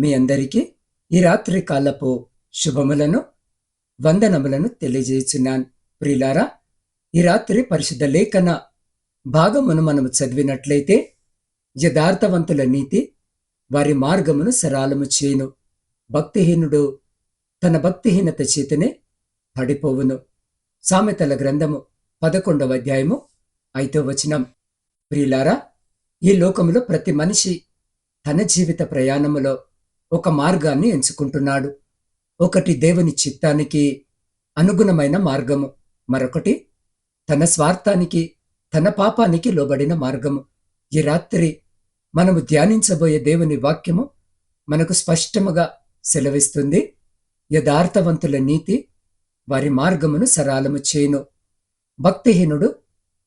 మీ అందరికీ ఈ రాత్రి కాలపు శుభములను వందనములను తెలియజేస్తున్నాను. ప్రియులారా ఈ రాత్రి పరిశుద్ధ లేఖన భాగమును మనము చదివినట్లయితే యథార్థవంతుల నీతి వారి మార్గమును సరాలము చేయను. భక్తిహీనుడు తన భక్తిహీనత చేతనే పడిపోవును. సామెతల గ్రంథము పదకొండవ అధ్యాయము ఐదో వచనం. ప్రియులారా ఈ లోకములో ప్రతి మనిషి తన జీవిత ప్రయాణములో ఒక మార్గాన్ని ఎంచుకుంటున్నాడు. ఒకటి దేవుని చిత్తానికి అనుగుణమైన మార్గము. మరొకటి తన స్వార్థానికి తన పాపానికి లోబడిన మార్గము. ఈ రాత్రి మనము ధ్యానించబోయే దేవుని వాక్యము మనకు స్పష్టముగా సెలవిస్తుంది. యథార్థవంతుల నీతి వారి మార్గమును సరాలము చేయును. భక్తిహీనుడు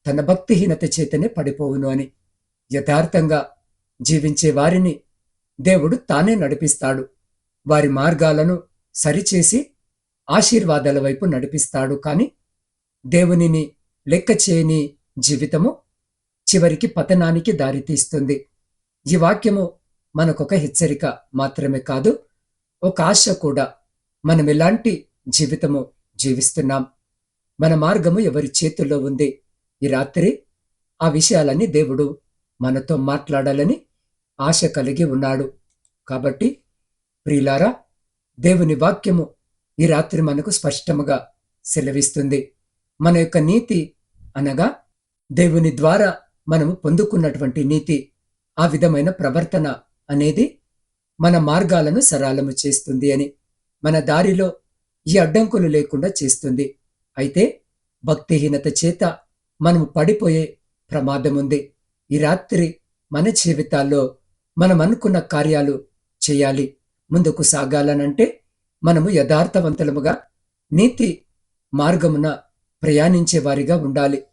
తన భక్తిహీనత చేతనే పడిపోవును అని యథార్థంగా జీవించే వారిని దేవుడు తానే నడిపిస్తాడు. వారి మార్గాలను సరిచేసి ఆశీర్వాదాల వైపు నడిపిస్తాడు. కాని దేవునిని లెక్క చేయని జీవితము చివరికి పతనానికి దారితీస్తుంది. ఈ వాక్యము మనకొక హెచ్చరిక మాత్రమే కాదు ఒక ఆశ కూడా. మనం ఎలాంటి జీవితము జీవిస్తున్నాం? మన మార్గము ఎవరి చేతుల్లో ఉంది? ఈ రాత్రి ఆ విషయాలని దేవుడు మనతో మాట్లాడాలని ఆశ కలిగి ఉన్నాడు. కాబట్టి ప్రియులారా దేవుని వాక్యము ఈ రాత్రి మనకు స్పష్టముగా సెలవిస్తుంది. మన యొక్క నీతి అనగా దేవుని ద్వారా మనము పొందుకున్నటువంటి నీతి ఆ విధమైన ప్రవర్తన అనేది మన మార్గాలను సరళము చేస్తుంది అని మన దారిలో ఈ అడ్డంకులు లేకుండా చేస్తుంది. అయితే భక్తిహీనత చేత మనము పడిపోయే ప్రమాదముంది. ఈ రాత్రి మన జీవితాల్లో మనం అనుకున్న కార్యాలు చేయాలి ముందుకు సాగాలనంటే మనము యథార్థవంతులముగా నీతి మార్గమున ప్రయాణించే వారిగా ఉండాలి.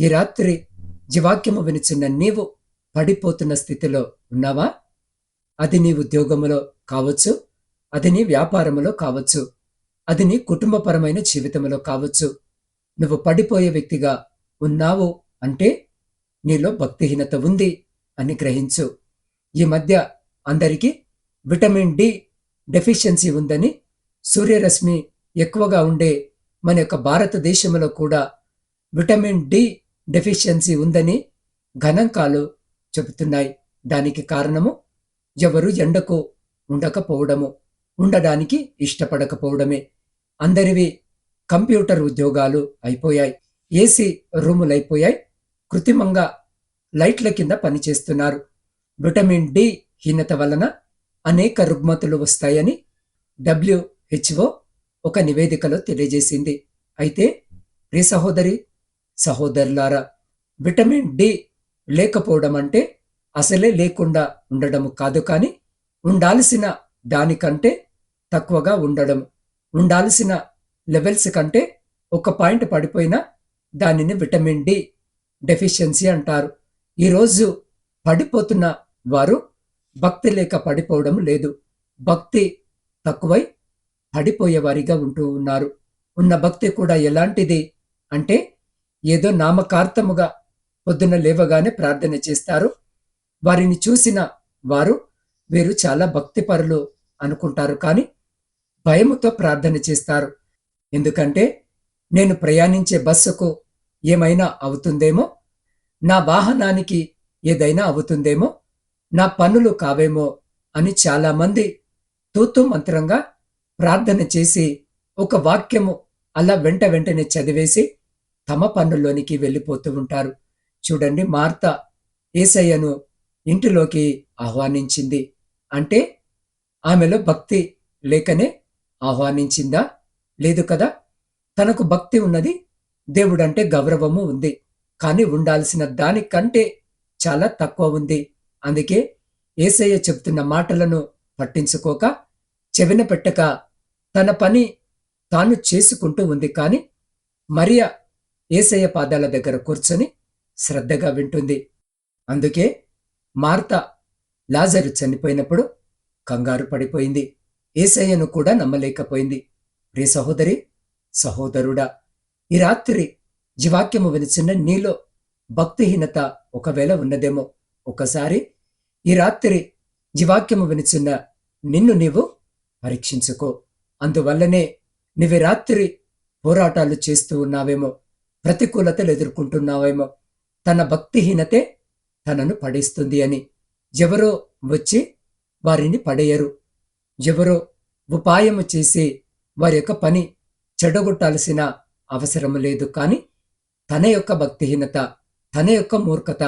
ఈ రాత్రి జీవాక్యము వినిచున్న నీవు పడిపోతున్న స్థితిలో ఉన్నావా? అది నీ ఉద్యోగములో కావచ్చు అది నీ వ్యాపారములో కావచ్చు అది నీ కుటుంబపరమైన జీవితంలో కావచ్చు. నువ్వు పడిపోయే వ్యక్తిగా ఉన్నావు అంటే నీలో భక్తిహీనత ఉంది అని గ్రహించు. ఈ మధ్య అందరికీ విటమిన్ డి డెఫిషియన్సీ ఉందని సూర్యరశ్మి ఎక్కువగా ఉండే మన యొక్క భారతదేశంలో కూడా విటమిన్ డి డెఫిషియన్సీ ఉందని గణాంకాలు చెబుతున్నాయి. దానికి కారణము ఎవరు ఎండకు ఉండకపోవడము ఉండడానికి ఇష్టపడకపోవడమే. అందరివి కంప్యూటర్ ఉద్యోగాలు అయిపోయాయి ఏసీ రూములు అయిపోయాయి కృత్రిమంగా లైట్ల కింద పనిచేస్తున్నారు. విటమిన్ డి హీనత వలన అనేక రుగ్మతులు వస్తాయని డబ్ల్యూహెచ్ఓ ఒక నివేదికలో తెలియజేసింది. అయితే ప్రి సహోదరి సహోదరులారా విటమిన్ డి లేకపోవడం అంటే అసలే లేకుండా ఉండడం కాదు కానీ ఉండాల్సిన దానికంటే తక్కువగా ఉండడం ఉండాల్సిన లెవెల్స్ కంటే ఒక పాయింట్ పడిపోయినా దానిని విటమిన్ డి డెఫిషియన్సీ అంటారు. ఈరోజు పడిపోతున్న వారు భక్తి లేక పడిపోవడం లేదు. భక్తి తక్కువై పడిపోయేవారిగా ఉంటూ ఉన్నారు. ఉన్న భక్తి కూడా ఎలాంటిది అంటే ఏదో నామకార్థముగా పొద్దున లేవగానే ప్రార్థన చేస్తారు. వారిని చూసిన వారు వీరు చాలా భక్తిపరులు అనుకుంటారు కానీ భయముతో ప్రార్థన చేస్తారు. ఎందుకంటే నేను ప్రయాణించే బస్సుకు ఏమైనా అవుతుందేమో నా వాహనానికి ఏదైనా అవుతుందేమో నా పనులు కావేమో అని చాలామంది తూతూ మంత్రంగా ప్రార్థన చేసి ఒక వాక్యము అలా వెంట వెంటనే చదివేసి తమ పనుల్లోనికి వెళ్ళిపోతూ ఉంటారు. చూడండి మార్త ఏసయ్యను ఇంటిలోకి ఆహ్వానించింది. అంటే ఆమెలో భక్తి లేకనే ఆహ్వానించిందా? లేదు కదా? తనకు భక్తి ఉన్నది దేవుడంటే గౌరవము ఉంది. కానీ ఉండాల్సిన దానికంటే చాలా తక్కువ ఉంది. అందుకే ఏసయ్య చెప్తున్న మాటలను పట్టించుకోక చెవిన పెట్టక తన పని తాను చేసుకుంటూ ఉంది కానీ మరియ ఏసయ్య పాదాల దగ్గర కూర్చొని శ్రద్ధగా వింటుంది. అందుకే మార్త లాజరు చనిపోయినప్పుడు కంగారు పడిపోయింది. ఏసయ్యను కూడా నమ్మలేకపోయింది. ప్రే సహోదరి సహోదరుడా ఈ రాత్రి జీవాక్యము వినిచిన నీలో భక్తిహీనత ఒకవేళ ఉన్నదేమో. ఒకసారి ఈ రాత్రి జీవాక్యము వినిచున్న నిన్ను నీవు పరీక్షించుకో. అందువల్లనే నీవి రాత్రి పోరాటాలు చేస్తూ ఉన్నావేమో ప్రతికూలతలు ఎదుర్కొంటున్నావేమో తన భక్తిహీనతే తనను పడేస్తుంది అని. ఎవరో వచ్చి వారిని పడేయరు. ఎవరో ఉపాయము చేసి వారి యొక్క పని చెడగొట్టాల్సిన అవసరం లేదు. కానీ తన యొక్క భక్తిహీనత తన యొక్క మూర్ఖత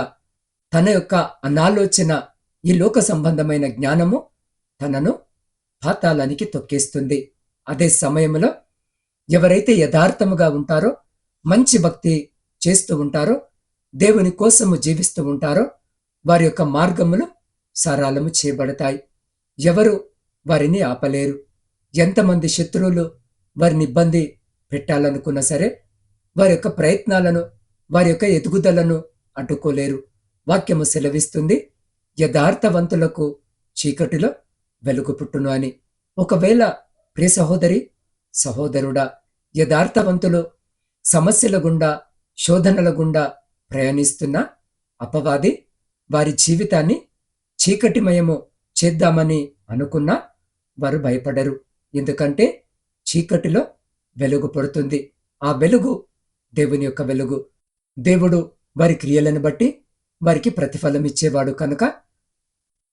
తన యొక్క అనాలోచన ఈ లోక సంబంధమైన జ్ఞానము తనను పాతాళానికి తొక్కేస్తుంది. అదే సమయంలో ఎవరైతే యథార్థముగా ఉంటారో మంచి భక్తి చేస్తూ ఉంటారో దేవుని కోసము జీవిస్తూ ఉంటారో వారి యొక్క మార్గములు సరళము చేయబడతాయి. ఎవరు వారిని ఆపలేరు. ఎంతమంది శత్రువులు వారిని ఇబ్బంది పెట్టాలనుకున్నా సరే వారి యొక్క ప్రయత్నాలను వారి యొక్క ఎదుగుదలను అడ్డుకోలేరు. వాక్యము సెలవిస్తుంది యథార్థవంతులకు చీకటిలో వెలుగు పుట్టును అని. ఒకవేళ ప్రియ సహోదరి సహోదరుడా యథార్థవంతులు సమస్యల గుండా శోధనల గుండా ప్రయాణిస్తున్న అపవాది వారి జీవితాన్ని చీకటిమయము చేద్దామని అనుకున్నా వారు భయపడరు. ఎందుకంటే చీకటిలో వెలుగు పడుతుంది. ఆ వెలుగు దేవుని యొక్క వెలుగు. దేవుడు వారి క్రియలను బట్టి వారికి ప్రతిఫలం ఇచ్చేవాడు కనుక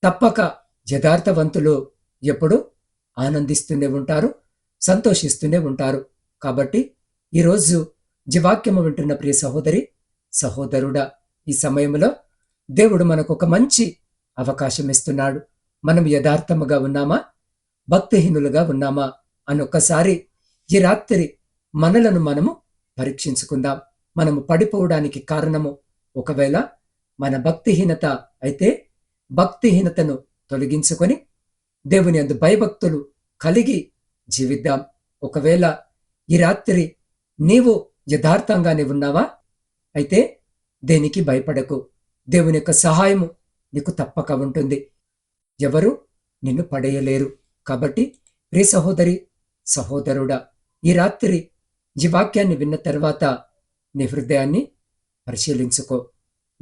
తప్పక యథార్థవంతులు ఎప్పుడు ఆనందిస్తూనే ఉంటారు సంతోషిస్తూనే ఉంటారు. కాబట్టి ఈరోజు జీవాక్యము వింటున్న ప్రియ సహోదరి సహోదరుడా ఈ సమయంలో దేవుడు మనకు ఒక మంచి అవకాశం ఇస్తున్నాడు మనం యథార్థముగా ఉన్నామా? భక్తిహీనులుగా ఉన్నామా? అని ఒక్కసారి ఈ రాత్రి మనలను మనము పరీక్షించుకుందాం. మనము పడిపోవడానికి కారణము ఒకవేళ మన భక్తిహీనత అయితే భక్తిహీనతను తొలగించుకొని దేవుని అందు భయభక్తులు కలిగి జీవిద్దాం. ఒకవేళ ఈ రాత్రి నీవు యథార్థంగానే ఉన్నావా? అయితే దేనికి భయపడకు. దేవుని యొక్క సహాయము నీకు తప్పక ఉంటుంది. ఎవరు నిన్ను పడేయలేరు. కాబట్టి ప్రియ సహోదరి సహోదరుడా ఈ రాత్రి ఈ వాక్యాన్ని విన్న తర్వాత నీ హృదయాన్ని పరిశీలించుకో.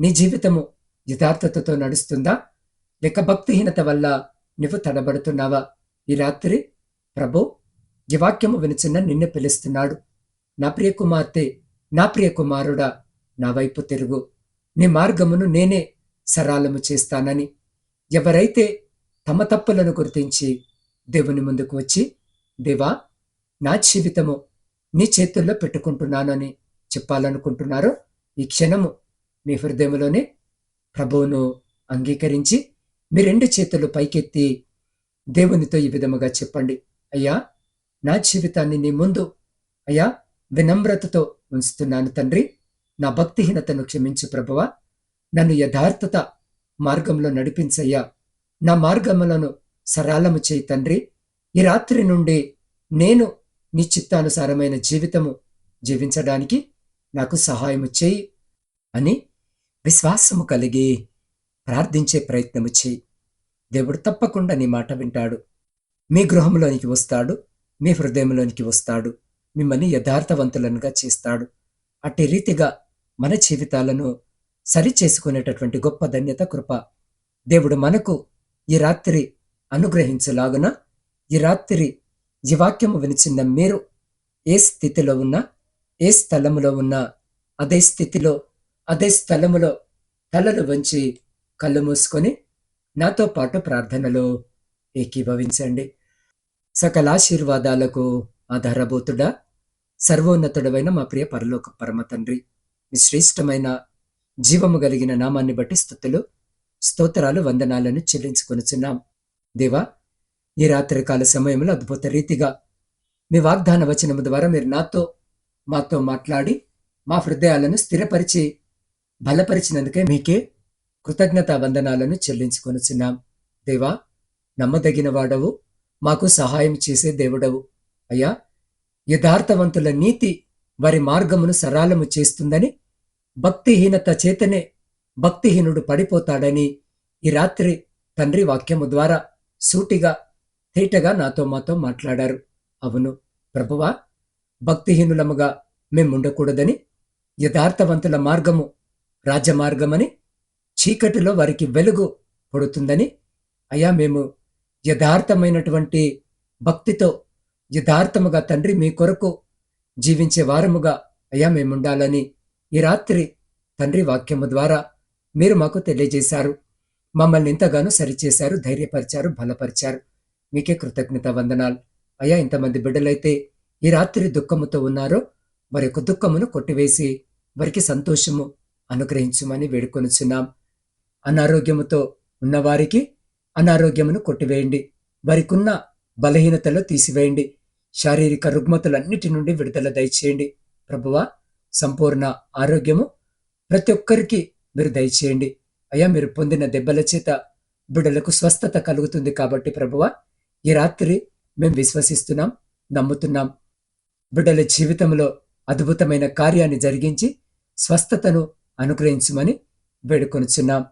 నీ జీవితము యథార్థతతో నడుస్తుందా? లేక భక్తిహీనత వల్ల నువ్వు తడబడుతున్నావా? ఈ రాత్రి ప్రభు ఈ వాక్యము వినిచిన నిన్ను పిలుస్తున్నాడు. నా ప్రియ కుమార్తె నా ప్రియ కుమారుడా నా వైపు తిరుగు. నీ మార్గమును నేనే సరాలము చేస్తానని. ఎవరైతే తమ తప్పులను గుర్తించి దేవుని ముందుకు వచ్చి దేవా నా జీవితము నీ చేతుల్లో పెట్టుకుంటున్నానని చెప్పాలనుకుంటున్నారో ఈ క్షణము మీ హృదయంలోనే ప్రభువును అంగీకరించి మీ రెండు చేతులు పైకెత్తి దేవునితో ఈ విధముగా చెప్పండి. అయ్యా నా జీవితాన్ని నీ ముందు అయ్యా వినమ్రతతో ఉంచుతున్నాను తండ్రి. నా భక్తిహీనతను క్షమించు ప్రభువా. నన్ను యథార్థత మార్గంలో నడిపించయ్యా. నా మార్గములను సరళము చేయి తండ్రి. ఈ రాత్రి నుండి నేను నీ చిత్తానుసారమైన జీవితము జీవించడానికి నాకు సహాయము చేయి అని విశ్వాసము కలిగి ప్రార్థించే ప్రయత్నము చేయి. దేవుడు తప్పకుండా నీ మాట వింటాడు. మీ గృహంలోనికి వస్తాడు. మీ హృదయంలోనికి వస్తాడు. మిమ్మల్ని యథార్థవంతులనుగా చేస్తాడు. అట్టి రీతిగా మన జీవితాలను సరి చేసుకునేటటువంటి గొప్ప ధన్యత కృప దేవుడు మనకు ఈ రాత్రి అనుగ్రహించలాగున ఈ రాత్రి ఈ వాక్యము వినిచిన మీరు ఏ స్థితిలో ఉన్నా ఏ స్థలములో ఉన్నా అదే స్థితిలో అదే స్థలములో తలలు వంచి కళ్ళు మూసుకొని నాతో పాటు ప్రార్థనలో ఏకీభవించండి. సకలాశీర్వాదాలకు ఆధారభూతుడా సర్వోన్నతుడమైన మా ప్రియ పరలోక పరమ తండ్రి మీ శ్రేష్టమైన జీవము కలిగిన నామాన్ని బట్టి స్థుతులు స్తోత్రాలు వందనాలను చెల్లించుకొనుచున్నాం. దేవా ఈ రాత్రికాల సమయంలో అద్భుత రీతిగా మీ వాగ్దాన వచనము ద్వారా మీరు నాతో మాతో మాట్లాడి మా హృదయాలను స్థిరపరిచి బలపరిచినందుకే మీకే కృతజ్ఞత వందనాలను చెల్లించుకొనుచున్నాం. దేవా నమ్మదగిన వాడవు మాకు సహాయం చేసే దేవుడవు. అయ్యా యథార్థవంతుల నీతి వారి మార్గమును సరళము చేస్తుందని భక్తిహీనత చేతనే భక్తిహీనుడు పడిపోతాడని ఈ రాత్రి తండ్రి వాక్యము ద్వారా సూటిగా తేటగా నాతో మాతో మాట్లాడారు. అవును ప్రభువా భక్తిహీనులముగా మేముండకూడదని యథార్థవంతుల మార్గము రాజమార్గమని చీకటిలో వారికి వెలుగు పడుతుందని. అయ్యా మేము యథార్థమైనటువంటి భక్తితో యథార్థముగా తండ్రి మీ కొరకు జీవించే వారముగా అయ్యా మేముండాలని ఈ రాత్రి తండ్రి వాక్యము ద్వారా మీరు మాకు తెలియజేశారు. మమ్మల్ని ఎంతగానో సరిచేశారు ధైర్యపరిచారు బలపరిచారు. మీకే కృతజ్ఞత వందనాలు. అయ్యా ఇంతమంది బిడ్డలైతే ఈ రాత్రి దుఃఖముతో ఉన్నారో వారి యొక్క దుఃఖమును కొట్టివేసి వారికి సంతోషము అనుగ్రహించుమని వేడుకొనుచున్నాం. అనారోగ్యముతో ఉన్నవారికి అనారోగ్యమును కొట్టివేయండి. వారికున్న బలహీనతలు తీసివేయండి. శారీరక రుగ్మతలన్నిటి నుండి విడుదల దయచేయండి. ప్రభువ సంపూర్ణ ఆరోగ్యము ప్రతి ఒక్కరికి మీరు దయచేయండి. అయ్యా మీరు పొందిన దెబ్బల చేత బిడ్డలకు స్వస్థత కలుగుతుంది కాబట్టి ప్రభువ ఈ రాత్రి మేము విశ్వసిస్తున్నాం నమ్ముతున్నాం. బిడ్డల జీవితంలో అద్భుతమైన కార్యాన్ని జరిగించి స్వస్థతను అనుగ్రహించమని వేడుకొనుచున్నాం.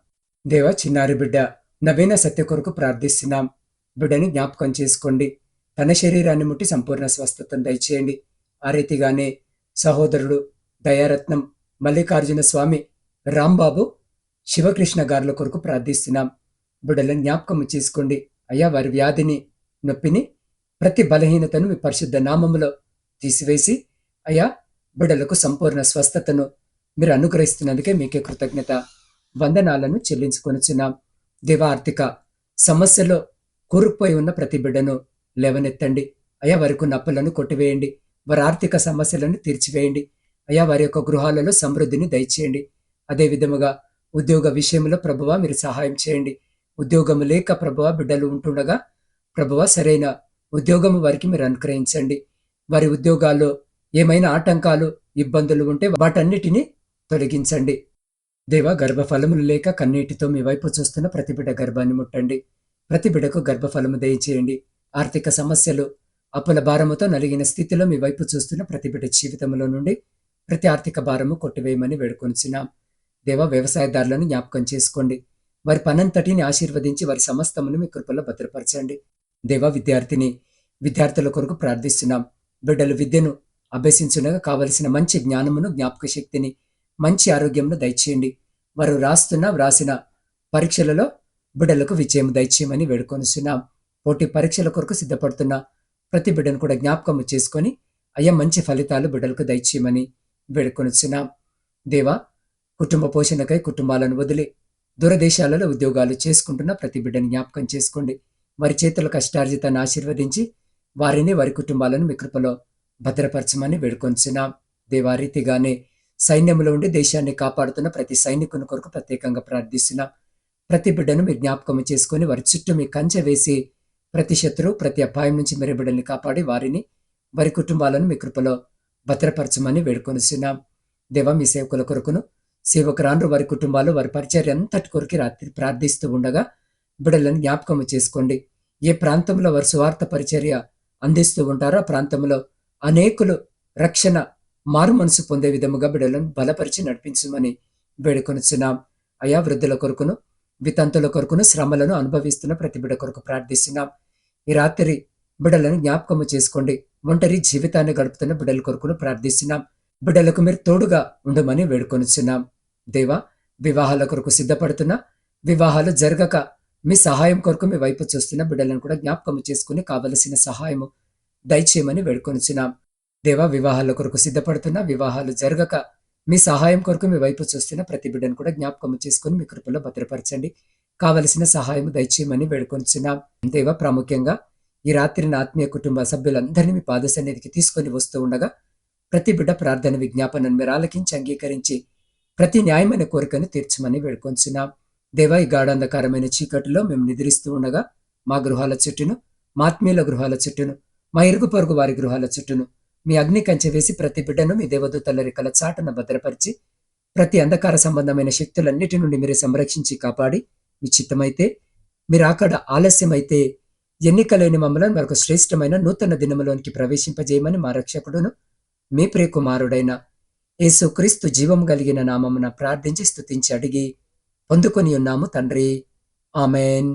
దేవ చిన్నారి బిడ్డ నవీన సత్య కొరకు ప్రార్థిస్తున్నాం. బిడ్డని జ్ఞాపకం చేసుకోండి. తన శరీరాన్ని ముట్టి సంపూర్ణ స్వస్థతను దయచేయండి. ఆ రీతిగానే సహోదరుడు దయారత్నం మల్లికార్జున స్వామి రాంబాబు శివకృష్ణ గారుల కొరకు ప్రార్థిస్తున్నాం. బిడ్డలను జ్ఞాపకం చేసుకోండి. అయ్యా వారి వ్యాధిని నొప్పిని ప్రతి బలహీనతను మీ పరిశుద్ధ నామములో తీసివేసి అయ్యా బిడ్డలకు సంపూర్ణ స్వస్థతను మీరు అనుగ్రహిస్తున్నందుకే మీకే కృతజ్ఞత. వందనాలను చెల్లించుకొనుచున్నాం. దేవ ఆర్థిక సమస్యలో కూరుకుపోయి ఉన్న ప్రతి బిడ్డను లేవనెత్తండి. అయ్యా వారికి నప్పులను కొట్టివేయండి. వారి ఆర్థిక సమస్యలను తీర్చివేయండి. అయ్యా వారి యొక్క గృహాలలో సమృద్ధిని దయచేయండి. అదే విధముగా ఉద్యోగ విషయంలో ప్రభువ మీరు సహాయం చేయండి. ఉద్యోగము లేక ప్రభువ బిడ్డలు ఉంటుండగా ప్రభువ సరైన ఉద్యోగము వారికి మీరు అనుగ్రహించండి. వారి ఉద్యోగాల్లో ఏమైనా ఆటంకాలు ఇబ్బందులు ఉంటే వాటన్నిటిని తొలగించండి. దేవ గర్భఫలములు లేక కన్నీటితో మీ వైపు చూస్తున్న ప్రతిబిడ గర్భాన్ని ముట్టండి. ప్రతి బిడ్డకు గర్భఫలము దయచేయండి. ఆర్థిక సమస్యలు అప్పుల భారముతో నలిగిన స్థితిలో మీ వైపు చూస్తున్న ప్రతిబిడ జీవితంలో నుండి ప్రతి ఆర్థిక భారము కొట్టివేయమని వేడుకొనిచున్నాం. దేవ వ్యవసాయదారులను జ్ఞాపకం చేసుకోండి. వారి పనంతటిని ఆశీర్వదించి వారి సమస్తమును మీ కృపలో భద్రపరచండి. దేవ విద్యార్థిని విద్యార్థుల కొరకు ప్రార్థిస్తున్నాం. బిడ్డలు విద్యను అభ్యసించునగా కావలసిన మంచి జ్ఞానమును జ్ఞాపక శక్తిని మంచి ఆరోగ్యంను దయచేయండి. వారు రాస్తున్న వ్రాసిన పరీక్షలలో బిడ్డలకు విజయం దయచేయమని వేడుకొనిస్తున్నాం పోటీ పరీక్షల కొరకు సిద్ధపడుతున్న ప్రతి బిడ్డను కూడా జ్ఞాపకం చేసుకొని అయ్యా మంచి ఫలితాలు బిడ్డలకు దయచేయమని వేడుకొనిస్తున్నాం దేవా కుటుంబ పోషణకై కుటుంబాలను వదిలి దూరదేశాలలో ఉద్యోగాలు చేసుకుంటున్న ప్రతి బిడ్డని జ్ఞాపకం చేసుకోండి. వారి చేతుల కష్టార్జితాన్ని ఆశీర్వదించి వారిని వారి కుటుంబాలను మీ కృపలో భద్రపరచమని వేడుకొంచున్నాం దేవా రీతిగానే సైన్యంలో ఉండి దేశాన్ని కాపాడుతున్న ప్రతి సైనికుని కొరకు ప్రత్యేకంగా ప్రార్థిస్తున్నాం ప్రతి బిడ్డను మీరు జ్ఞాపకం చేసుకొని వారి చుట్టూ మీ కంచె వేసి ప్రతి శత్రువు ప్రతి అపాయం నుంచి మీరు బిడ్డల్ని కాపాడి వారిని వారి కుటుంబాలను మీ కృపలో భద్రపరచమని వేడుకొనిస్తున్నాం దేవ మీ సేవకుల కొరకును సేవకురాండ్రు వారి కుటుంబాలు వారి పరిచర్య అంతటి కొరికి రాత్రి ప్రార్థిస్తూ ఉండగా బిడ్డలను జ్ఞాపకం చేసుకోండి. ఏ ప్రాంతంలో వారి సువార్త పరిచర్య అందిస్తూ ఉంటారో ఆ ప్రాంతంలో అనేకులు రక్షణ మారు మనసు పొందే విధముగా బిడ్డలను బలపరిచి నడిపించమని వేడుకొనిచున్నాం. అయా వృద్ధుల కొరకును వితంతుల కొరకును శ్రమలను అనుభవిస్తున్న ప్రతి బిడ్డ కొరకు ప్రార్థిస్తున్నాం. ఈ రాత్రి బిడ్డలను జ్ఞాపకము చేసుకోండి. ఒంటరి జీవితాన్ని గడుపుతున్న బిడ్డల కొరకును ప్రార్థిస్తున్నాం. బిడ్డలకు మీరు తోడుగా ఉండమని వేడుకొనిచున్నాం. దేవా వివాహాల కొరకు సిద్ధపడుతున్న వివాహాలు జరగక మీ సహాయం కొరకు మీ వైపు చూస్తున్న బిడ్డలను కూడా జ్ఞాపకము చేసుకుని కావలసిన సహాయము దయచేయమని వేడుకొనిచున్నాం. దేవా వివాహాల కొరకు సిద్ధపడుతున్న వివాహాలు జరగక మీ సహాయం కొరకు మీ వైపు చూస్తున్న ప్రతి బిడ్డను కూడా జ్ఞాపకం చేసుకుని మీ కృపలో భద్రపరచండి. కావలసిన సహాయం దయచేయమని వేడుకొనిచున్నాం దేవ ప్రాముఖ్యంగా ఈ రాత్రి నా ఆత్మీయ కుటుంబ సభ్యులందరినీ మీ పాద సన్నిధికి తీసుకొని వస్తూ ఉండగా ప్రతి బిడ్డ ప్రార్థన విజ్ఞాపనను మీరు ఆలకించి అంగీకరించి ప్రతి న్యాయమైన కోరికను తీర్చమని వేడుకొంచున్నాం. దేవ ఈ గాఢాంధకారమైన చీకటిలో మేము నిద్రిస్తూ ఉండగా మా గృహాల చుట్టూను మా ఆత్మీయుల గృహాల చుట్టూను మా ఇరుగు పొరుగు వారి గృహాల చుట్టూను మీ అగ్ని కంచె వేసి ప్రతి బిడ్డను మీ దేవదూతల రెక్కల చాటన భద్రపరిచి ప్రతి అంధకార సంబంధమైన శక్తులన్నిటి నుండి మీరు సంరక్షించి కాపాడి మీ చిత్తమైతే మీరు అక్కడ ఆలస్యమైతే ఎన్నికలేని మమ్మలను మరొక శ్రేష్టమైన నూతన దినములోనికి ప్రవేశింపజేయమని మా రక్షకుడును మీ ప్రియకుమారుడైన యేసుక్రీస్తు జీవం కలిగిన నామమున ప్రార్థించి స్తుతించి అడిగి పొందుకొని ఉన్నాము తండ్రి. ఆమెన్.